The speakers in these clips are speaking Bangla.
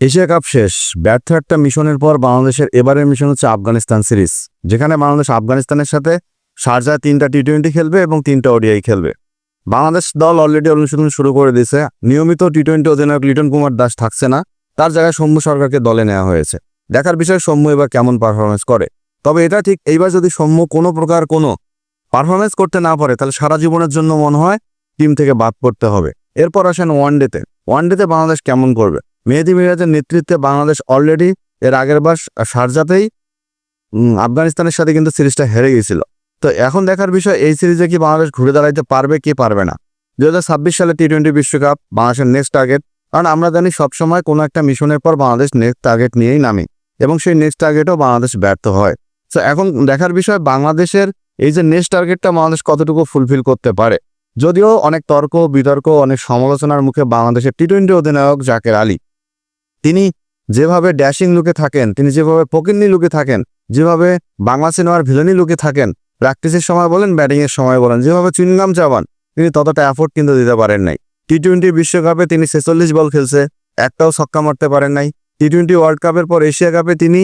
এশিয়া কাপ শেষ, ব্যর্থ একটা মিশনের পর বাংলাদেশের এবারের মিশন হচ্ছে আফগানিস্তান সিরিজ, যেখানে বাংলাদেশ আফগানিস্তানের সাথে শারজায় তিনটা টি টোয়েন্টি খেলবে এবং তিনটা ওডিআই খেলবে। বাংলাদেশ দল অলরেডি অনুশীলন শুরু করে দিয়েছে। নিয়মিত টি টোয়েন্টি অধিনায়ক লিটন কুমার দাস থাকছে না, তার জায়গায় সৌম্য সরকারকে দলে নেওয়া হয়েছে। দেখার বিষয় সৌম্য এবার কেমন পারফরমেন্স করে। তবে এটা ঠিক, এইবার যদি সৌম্য কোনো প্রকার কোনো পারফরমেন্স করতে না পারে, তাহলে সারা জীবনের জন্য মনে হয় টিম থেকে বাদ পড়তে হবে। এরপর আসেন ওয়ানডেতে ওয়ানডেতে বাংলাদেশ কেমন করবে? মেহেদি মিরাজের নেতৃত্বে বাংলাদেশ অলরেডি এর আগের বার শারজাতেই উম, আফগানিস্তানের সাথে কিন্তু সিরিজটা হেরে গিয়েছিল। তো এখন দেখার বিষয় এই সিরিজে কি বাংলাদেশ ঘুরে দাঁড়াইতে পারবে কি পারবে না? দু হাজার ছাব্বিশ সালে টি টোয়েন্টি বিশ্বকাপ বাংলাদেশের নেক্সট টার্গেট কারণ আমরা জানি সবসময় কোনো একটা মিশনের পর বাংলাদেশ নেক্সট টার্গেট নিয়েই নামে এবং সেই নেক্সট টার্গেটও বাংলাদেশ ব্যর্থ হয়। তো এখন দেখার বিষয় বাংলাদেশের এই যে নেক্সট টার্গেটটা বাংলাদেশ কতটুকু ফুলফিল করতে পারে? যদিও অনেক তর্ক বিতর্ক অনেক সমালোচনার মুখে বাংলাদেশের টি টোয়েন্টি অধিনায়ক জাকের আলী তিনি যেভাবে ড্যাশিং লুকে থাকেন, তিনি যেভাবে পকিন্নি লুকে থাকেন, যেভাবে বাংলা সিনেমার ভিলেনি লুকে থাকেন, প্র্যাকটিসের সময় বলেন, ব্যাটিংয়ের সময় বলেন, যেভাবে চুইংগাম চাবান, তিনি ততটা এফোর্ট কিন্তু দিতে পারেন নাই। টি টোয়েন্টি বিশ্বকাপে তিনি ছেচল্লিশ বল খেলছে, একটাও ছক্কা মারতে পারেন নাই। টি টোয়েন্টি ওয়ার্ল্ড কাপের পর এশিয়া কাপে তিনি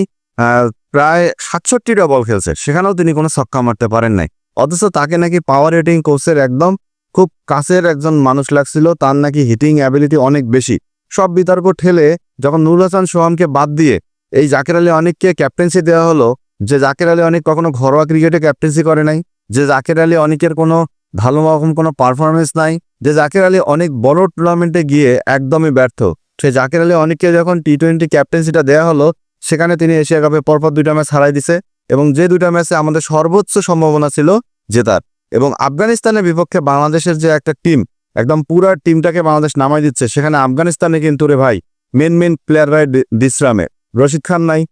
প্রায় সাতষট্টিটা বল খেলছে, সেখানেও তিনি কোনো ছক্কা মারতে পারেন নাই। অথচ তাকে নাকি পাওয়ার হিটিং কোর্সের একদম খুব কাছের একজন মানুষ লাগছিল, তার নাকি হিটিং অ্যাবিলিটি অনেক বেশি। সব বিতর্ক ঠেলে যখন নুর হাসান সোহামকে বাদ দিয়ে এই জাকের আলী অনেককে ক্যাপ্টেন্সি দেওয়া হলো, যে জাকের আলী অনেক কখনো ঘরোয়া ক্রিকেটে ক্যাপ্টেন্সি করে নাই, যে জাকের আলী অনেকের কোনো ভালো রকম কোনো পারফরমেন্স নাই, যে জাকের আলী অনেক বড় টুর্নামেন্টে গিয়ে একদমই ব্যর্থ। সে জাকের আলী অনেককে যখন টি টোয়েন্টি ক্যাপ্টেন্সিটা দেওয়া হলো, সেখানে তিনি এশিয়া কাপে পরপর দুইটা ম্যাচ হারাই দিছে এবং যে দুইটা ম্যাচে আমাদের সর্বোচ্চ সম্ভাবনা ছিল জেতার এবং আফগানিস্তানের বিপক্ষে বাংলাদেশের যে একটা টিম একদম পুরা টিমটাকে বাংলাদেশ নামাই দিচ্ছে, সেখানে আফগানিস্তানে কিন্তু রে ভাই মেন মেন প্লেয়াররাই দি- বিশ্রামে। রশিদ খান নাই।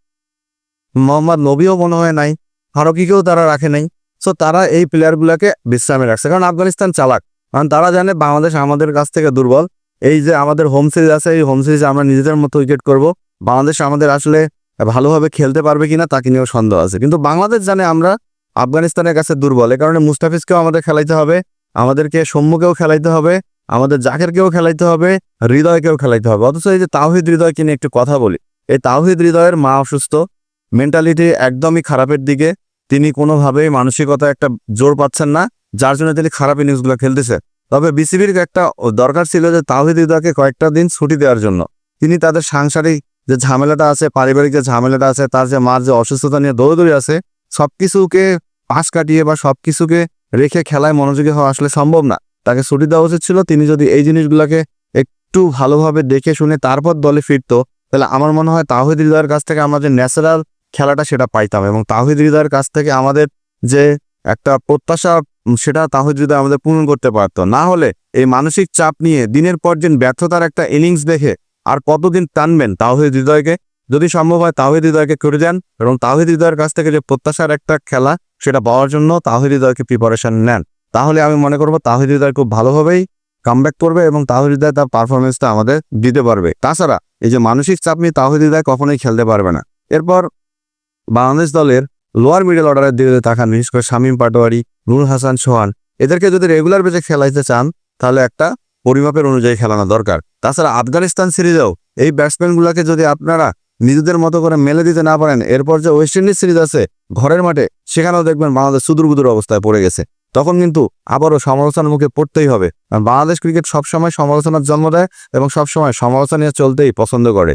মোহাম্মদ নবীও মনে হয় নাই। ফারুকিকেও তারা রাখে নাই। সো তারা এই প্লেয়ারগুলোকে বিশ্রামে রাখছে। কারণ আফগানিস্তান চালাক। কারণ তারা জানে বাংলাদেশ আমাদের কাছ থেকে দুর্বল। এই যে আমাদের হোম সিরিজ আছে, এই হোম সিরিজে আমরা নিজেদের মতো উইকেট করব। বাংলাদেশ আমাদের আসলে ভালোভাবে খেলতে পারবে কিনা তাকে নিয়েও সন্দেহ আছে। কিন্তু বাংলাদেশ জানে আমরা আফগানিস্তানের কাছে দুর্বল। এ কারণে মুস্তাফিজকেও আমাদের খেলাইতে হবে। আমাদেরকে সৌম্যকেও খেলাইতে হবে। আমাদের জাকেরকেও খেলাইতে হবে, হৃদয়কেও খেলাইতে হবে। অথচ এই যে তাওহিদ হৃদয়কে নিয়ে একটু কথা বলি। এই তাওহিদ হৃদয়ের মা অসুস্থ মেন্টালিটি একদমই খারাপের দিকে, তিনি কোনোভাবেই মানসিকতা একটা জোর পাচ্ছেন না, যার জন্য তিনি খারাপ ইনিংসগুলো খেলতেছে। তবে বিসিবির একটা দরকার ছিল যে তাওহিদ হৃদয়কে কয়েকটা দিন ছুটি দেওয়ার জন্য। তিনি তাদের সাংসারিক যে ঝামেলাটা আছে, পারিবারিক যে ঝামেলাটা আছে, তার যে মার যে অসুস্থতা নিয়ে দৌড়দৌড়ি আছে সব কিছুকে পাশ কাটিয়ে বা সবকিছুকে রেখে খেলায় মনোযোগী হওয়া আসলে সম্ভব না। তাকে ছুটি দেওয়া উচিত ছিল। তিনি যদি এই জিনিসগুলোকে একটু ভালোভাবে দেখে শুনে তারপর দলে ফিরতো, তাহলে আমার মনে হয় তাহিদ হৃদয়ের কাছ থেকে আমরা যে ন্যাচারাল খেলাটা সেটা পাইতাম এবং তাহিদ হৃদয়ের কাছ থেকে আমাদের যে একটা প্রত্যাশা, সেটা তাহিদ হৃদয় আমাদের পূরণ করতে পারতো। না হলে এই মানসিক চাপ নিয়ে দিনের পর দিন ব্যর্থতার একটা ইনিংস দেখে আর কতদিন টানবেন তাহিদ হৃদয়কে? যদি সম্ভব হয় তাহিদ হৃদয়কে করে দেন এবং তাহিদ হৃদয়ের কাছ থেকে যে প্রত্যাশার একটা খেলা সেটা পাওয়ার জন্য তাহিদ হৃদয়কে প্রিপারেশন নেন। তাহলে আমি মনে করব তাহিদ হৃদয় খুব ভালোভাবেই কামব্যাক করবে এবং তাহিদ হৃদয় তার পারফরমেন্সটা আমাদের দিতে পারবে। তাছাড়া এই যে মানসিক চাপ নিয়ে তাহিদ হৃদয় কখনোই খেলতে পারবে না। এরপর বাংলাদেশ দলের লোয়ার মিডল অর্ডারের দিকে তাকান, বিশেষ করে শামীম পাটোয়ারি নুর হাসান সোহান, এদেরকে যদি রেগুলার বেজে খেলাইতে চান, তাহলে একটা পরিমাপের অনুযায়ী খেলানো দরকার। তাছাড়া আফগানিস্তান সিরিজেও এই ব্যাটসম্যানগুলোকে যদি আপনারা নিজেদের মতো করে মেলে দিতে না পারেন, এরপর যে ওয়েস্ট ইন্ডিজ সিরিজ আছে, ঘরের মাঠে, সেখানেও দেখবেন বাংলাদেশ সুদূর বুদুর অবস্থায় পড়ে গেছে। তখন কিন্তু আবারও সমালোচনার মুখে পড়তেই হবে। বাংলাদেশ ক্রিকেট সবসময় সমালোচনার জন্ম দেয় এবং সবসময় সমালোচনা চলতেই পছন্দ করে।